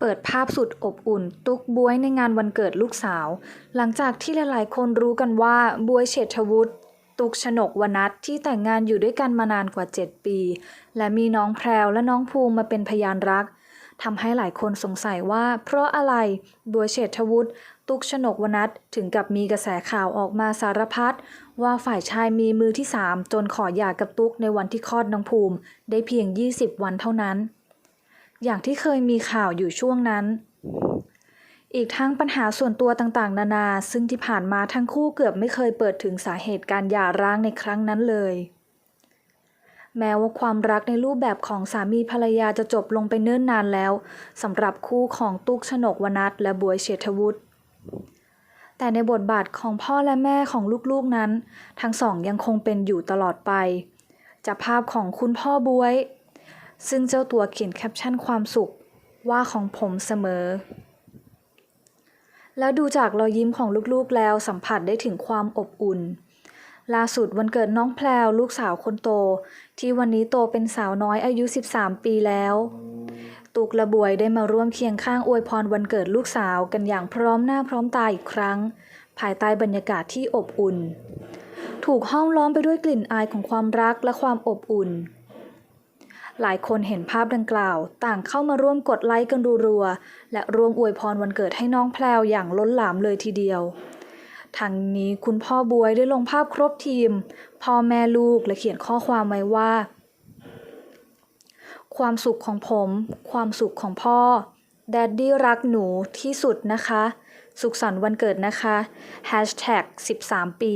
เปิดภาพสุดอบอุ่น ตุกบวยในงานวันเกิดลูกสาว หลังจากที่หลายๆ คนรู้กันว่าบวยเฉษฐวุฒิตุกชนกวนัทที่แต่งงานอยู่ด้วยกันมานานกว่า 7 ปี และมีน้องแพรวและน้องภูมิมาเป็นพยานรักทำให้หลายคนสงสัยว่า เพราะอะไรบวยเฉษฐวุฒิตุกชนกวนัทถึงกับมีกระแสข่าวออกมาสารพัดว่าฝ่ายชายมีมือที่ 3 จนขอหย่ากับตุกในวันที่คลอดน้องภูมิ ได้เพียง 20 วันเท่านั้น อย่างที่เคยมีข่าวอยู่ช่วงนั้น อีกทั้งปัญหาส่วนตัวต่างๆ นานา ซึ่งที่ผ่านมาทั้งคู่เกือบไม่เคยเปิดถึงสาเหตุการหย่าร้างในครั้งนั้นเลย แม้ว่าความรักในรูปแบบของสามีภรรยาจะจบลงไปเนิ่นนานแล้วสำหรับคู่ของตุ๊กชนกวนัทและบวยเฉษฐวุฒิแต่ในบทบาทของพ่อและแม่ของลูกๆนั้น ทั้งสองยังคงเป็นอยู่ตลอดไป จากภาพของคุณพ่อบวย ซึ่งเจ้าตัวเขียนแคปชั่นความสุขว่าของผมเสมอ แล้วดูจากรอยยิ้มของลูกๆแล้วสัมผัสได้ถึงความอบอุ่น ล่าสุดวันเกิดน้องแพลวลูกสาวคนโต ที่วันนี้โตเป็นสาวน้อยอายุ 13 ปีแล้วตุกและบวยได้มาร่วมเคียงข้างอวยพรวันเกิดลูกสาวกันอย่างพร้อมหน้าพร้อมตาอีกครั้ง ภายใต้บรรยากาศที่อบอุ่น ถูกห้อมล้อมไปด้วยกลิ่นอายของความรักและความอบอุ่น หลายคนเห็นภาพดังกล่าว ต่างเข้ามาร่วมกดไลค์กันรัวๆและร่วมอวยพรวันเกิดให้น้องแพลวอย่างล้นหลามเลยทีเดียวทางนี้คุณพ่อบวยได้ลงภาพครบทีม พ่อแม่ลูกและเขียนข้อความไว้ว่า ความสุขของผม ความสุขของพ่อ แดดดี้รักหนูที่สุดนะคะ สุขสันต์วันเกิดนะคะ Hashtag 13 ปี